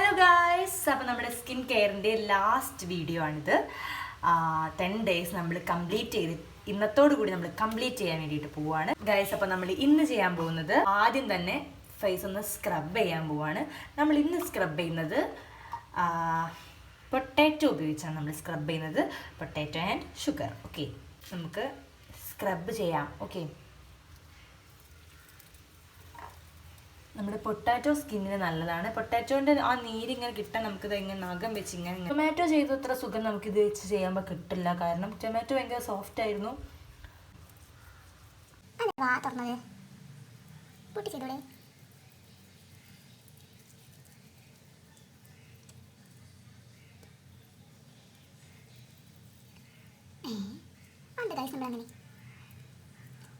Hello guys അപ്പോൾ നമ്മുടെ skin കെയറിന്റെ ലാസ്റ്റ് വീഡിയോ ആണിത്. ടെൻ ഡേയ്സ് നമ്മൾ കംപ്ലീറ്റ് ചെയ്ത് ഇന്നത്തോടു കൂടി നമ്മൾ കംപ്ലീറ്റ് ചെയ്യാൻ വേണ്ടിയിട്ട് പോവുകയാണ് ഗായ്സ് അപ്പോൾ നമ്മൾ ഇന്ന് ചെയ്യാൻ പോകുന്നത് ആദ്യം തന്നെ ഫേസ് ഒന്ന് സ്ക്രബ് ചെയ്യാൻ പോവാണ്. നമ്മൾ ഇന്ന് സ്ക്രബ് ചെയ്യുന്നത് പൊട്ടാറ്റോ ഉപയോഗിച്ചാണ് നമ്മൾ സ്ക്രബ് ചെയ്യുന്നത്. പൊട്ടാറ്റോ ആൻഡ് ഷുഗർ ഓക്കെ നമുക്ക് സ്ക്രബ് ചെയ്യാം. ഓക്കെ നമ്മുടെ പൊട്ടാറ്റോ സ്കിന്നിന് നല്ലതാണ്. പൊട്ടാറ്റോന്റെ ആ നീരിങ്ങനെ കിട്ടാൻ നമുക്കിത് ഇങ്ങനെ നഖം വെച്ച് ഇങ്ങനെ ടൊമാറ്റോ ചെയ്ത അത്ര സുഖം നമുക്കിത് വെച്ച് ചെയ്യുമ്പോൾ കിട്ടില്ല. കാരണം ടൊമാറ്റോ ഭയങ്കര സോഫ്റ്റ് ആയിരുന്നു.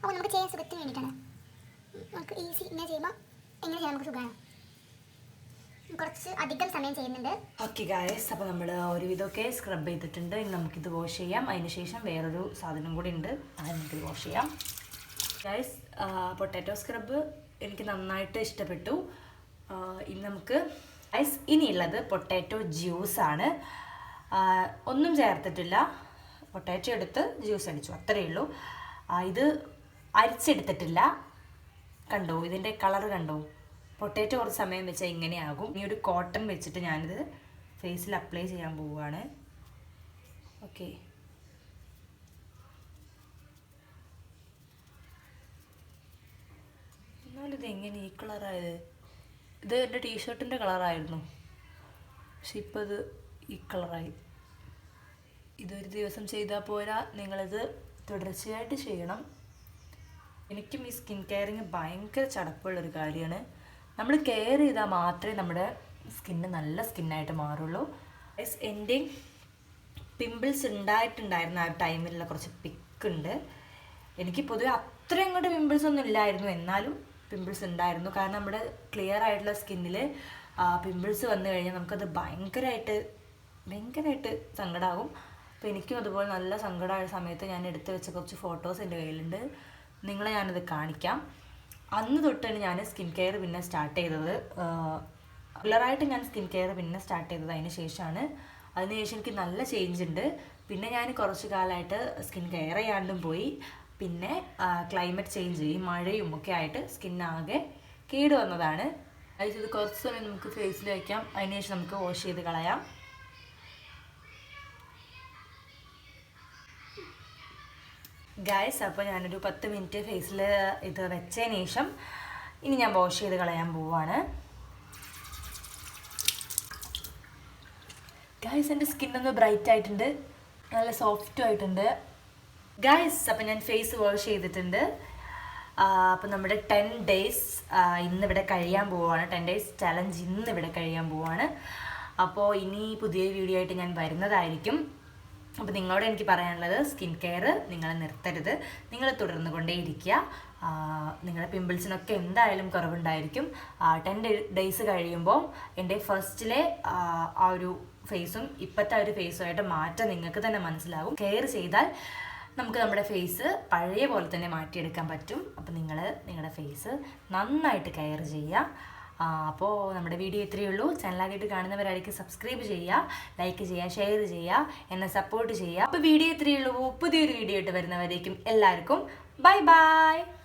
നമുക്ക് ചെയ്യാൻ സുഖത്തിന് വേണ്ടിയിട്ടാണ്. നമുക്ക് ഈസി ഇങ്ങനെ ചെയ്യുമ്പോൾ എങ്ങനെ ചെയ്യാൻ നമുക്ക് സുഖമാണ് കുറച്ച് അധികം സമയം ചെയ്യുന്നുണ്ട്. ഓക്കെ ഗായസ് അപ്പോൾ നമ്മൾ ഒരുവിധമൊക്കെ സ്ക്രബ് ചെയ്തിട്ടുണ്ട്. ഇനി നമുക്കിത് വാഷ് ചെയ്യാം. അതിന് ശേഷം വേറൊരു സാധനം കൂടി ഉണ്ട്. അത് നമുക്കിത് വാഷ് ചെയ്യാം. ഗായസ് പൊട്ടാറ്റോ സ്ക്രബ് എനിക്ക് നന്നായിട്ട് ഇഷ്ടപ്പെട്ടു. ഇനി നമുക്ക് ഗായസ് ഇനിയുള്ളത് പൊട്ടാറ്റോ ജ്യൂസാണ് ഒന്നും ചേർത്തിട്ടില്ല. പൊട്ടാറ്റോ എടുത്ത് ജ്യൂസ് അടിച്ചു. അത്രയേ ഉള്ളൂ. ഇത് അരിച്ചെടുത്തിട്ടില്ല. കണ്ടോ? ഇതിന്റെ കളർ കണ്ടോ? പൊട്ടേറ്റോ കുറച്ച് സമയം വെച്ചാൽ ഇങ്ങനെയാകും. ഇനി ഒരു കോട്ടൺ വെച്ചിട്ട് ഞാനിത് ഫേസിൽ അപ്ലൈ ചെയ്യാൻ പോവുകയാണ്. ഓക്കെ ഇത് എങ്ങനെ ഈ കളറായത് ഇത് എന്റെ ടീഷർട്ടിന്റെ കളറായിരുന്നു പക്ഷെ ഇപ്പോൾ ഇത് ഈ കളറായി ഇതൊരു ദിവസം ചെയ്താൽ പോരാ. നിങ്ങളിത് തുടർച്ചയായിട്ട് ചെയ്യണം. എനിക്കും ഈ സ്കിൻ കെയറിങ് ഭയങ്കര ചടപ്പുള്ളൊരു കാര്യമാണ്. നമ്മൾ കെയർ ചെയ്താൽ മാത്രമേ നമ്മുടെ സ്കിന്ന് നല്ല സ്കിന്നായിട്ട് മാറുള്ളൂ. എസ് എന്റെ പിമ്പിൾസ് ഉണ്ടായിട്ടുണ്ടായിരുന്ന ആ ടൈമിലുള്ള കുറച്ച് പിക്ക് ഉണ്ട് എനിക്ക് പൊതുവെ അത്രയും അങ്ങോട്ട് പിമ്പിൾസ് ഒന്നും ഇല്ലായിരുന്നു. എന്നാലും പിമ്പിൾസ് ഉണ്ടായിരുന്നു. കാരണം നമ്മുടെ ക്ലിയർ ആയിട്ടുള്ള സ്കിന്നിൽ പിമ്പിൾസ് വന്നു കഴിഞ്ഞാൽ നമുക്കത് ഭയങ്കരമായിട്ട് ഭയങ്കരമായിട്ട് സങ്കടമാകും അപ്പോൾ എനിക്കും അതുപോലെ നല്ല സങ്കടമായ സമയത്ത് ഞാൻ എടുത്തു വെച്ച കുറച്ച് ഫോട്ടോസ് എന്റെ കയ്യിലുണ്ട്. നിങ്ങളെ ഞാനത് കാണിക്കാം. അന്ന് തൊട്ടാണ് ഞാൻ സ്കിൻ കെയർ പിന്നെ സ്റ്റാർട്ട് ചെയ്തത്. റെഗുലറായിട്ട് ഞാൻ സ്കിൻ കെയർ പിന്നെ സ്റ്റാർട്ട് ചെയ്തത് അതിന് ശേഷമാണ്. അതിനുശേഷം എനിക്ക് നല്ല ചേഞ്ച് ഉണ്ട്. പിന്നെ ഞാൻ കുറച്ച് കാലമായിട്ട് സ്കിൻ കെയർ ചെയ്യാണ്ടും പോയി. പിന്നെ ക്ലൈമറ്റ് ചേഞ്ച് ഈ മഴയും ഒക്കെ ആയിട്ട് സ്കിന്നാകെ കേട് വന്നതാണ്. അതായത് ഇത് കുറച്ച് സമയം നമുക്ക് ഫേസിൽ വയ്ക്കാം അതിനുശേഷം നമുക്ക് വാഷ് ചെയ്ത് കളയാം. ഗായ്സ് അപ്പോൾ ഞാനൊരു പത്ത് മിനിറ്റ് ഫേസിൽ ഇത് വെച്ചതിന് ശേഷം ഇനി ഞാൻ വാഷ് ചെയ്ത് കളയാൻ പോവാണ്. ഗായ്സ് എന്റെ സ്കിന്നൊന്ന് ബ്രൈറ്റ് ആയിട്ടുണ്ട്. നല്ല സോഫ്റ്റും ആയിട്ടുണ്ട്. ഗായ്സ് അപ്പം ഞാൻ ഫേസ് വാഷ് ചെയ്തിട്ടുണ്ട്. അപ്പം നമ്മുടെ ടെൻ ഡേയ്സ് ഇന്നിവിടെ കഴിയാൻ പോവാണ്. ടെൻ ഡേയ്സ് ചലഞ്ച് ഇന്നിവിടെ കഴിയാൻ പോവാണ്. അപ്പോൾ ഇനി പുതിയ വീഡിയോ ആയിട്ട് ഞാൻ വരുന്നതായിരിക്കും. അപ്പോൾ നിങ്ങളോട് എനിക്ക് പറയാനുള്ളത് സ്കിൻ കെയർ നിങ്ങൾ നിർത്തരുത്. നിങ്ങൾ തുടർന്നു കൊണ്ടേയിരിക്കുക നിങ്ങളുടെ പിമ്പിൾസിനൊക്കെ എന്തായാലും കുറവുണ്ടായിരിക്കും. ടെൻ ഡേയ്സ് കഴിയുമ്പോൾ എന്റെ ഫസ്റ്റിലെ ആ ആ ഒരു ഫേസും ഇപ്പോഴത്തെ ആ ഒരു ഫേസുമായിട്ട് മാറ്റം നിങ്ങൾക്ക് തന്നെ മനസ്സിലാവും കെയർ ചെയ്താൽ നമുക്ക് നമ്മുടെ ഫേസ് പഴയ പോലെ തന്നെ മാറ്റിയെടുക്കാൻ പറ്റും. അപ്പോൾ നിങ്ങൾ നിങ്ങളുടെ ഫേസ് നന്നായിട്ട് കെയർ ചെയ്യുക. അപ്പോൾ നമ്മുടെ വീഡിയോ ഇത്രയേ ഉള്ളൂ. ചാനലായിട്ട് കാണുന്നവരായിരിക്കും സബ്സ്ക്രൈബ് ചെയ്യുക ലൈക്ക് ചെയ്യുക ഷെയർ ചെയ്യുക എന്നെ സപ്പോർട്ട് ചെയ്യുക. അപ്പോൾ വീഡിയോ ഇത്രയേ ഉള്ളൂ. പുതിയൊരു വീഡിയോ ആയിട്ട് വരുന്നവരേക്കും എല്ലാവർക്കും ബൈ ബൈ